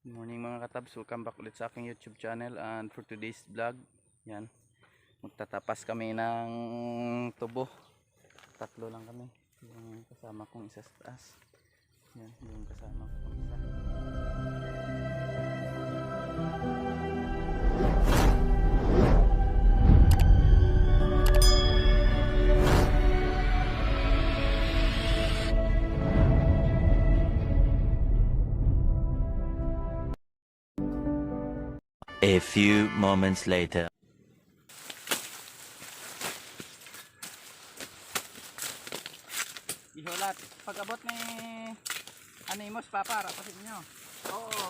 Good morning mga katabs, welcome back ulit sa aking YouTube channel and for today's vlog, yan, magtatapas kami ng tubo. Tatlo lang kami, yung kasama kong isa sa taas. Yan, yung kasama kong isa. A few moments later. Ihulat, pag abot ni Animos, papa, rapasin nyo. Oo.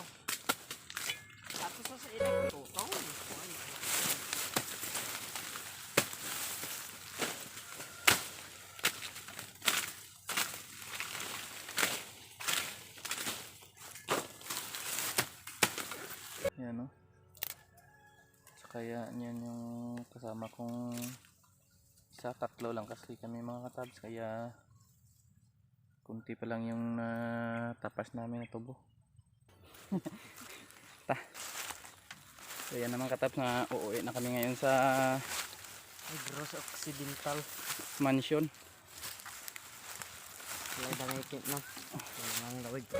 Ato sa sa ilang tukaw. Yan o. So, kaya yan yung kasama kong isa, tatlo lang kasi kami mga katabs. Kaya kunti pa lang yung tapas namin na tubo. Ta. So yan naman katabs na uuwi na kami ngayon sa Negros Occidental. mansion. Wala na ikit no. Ang gawid ko.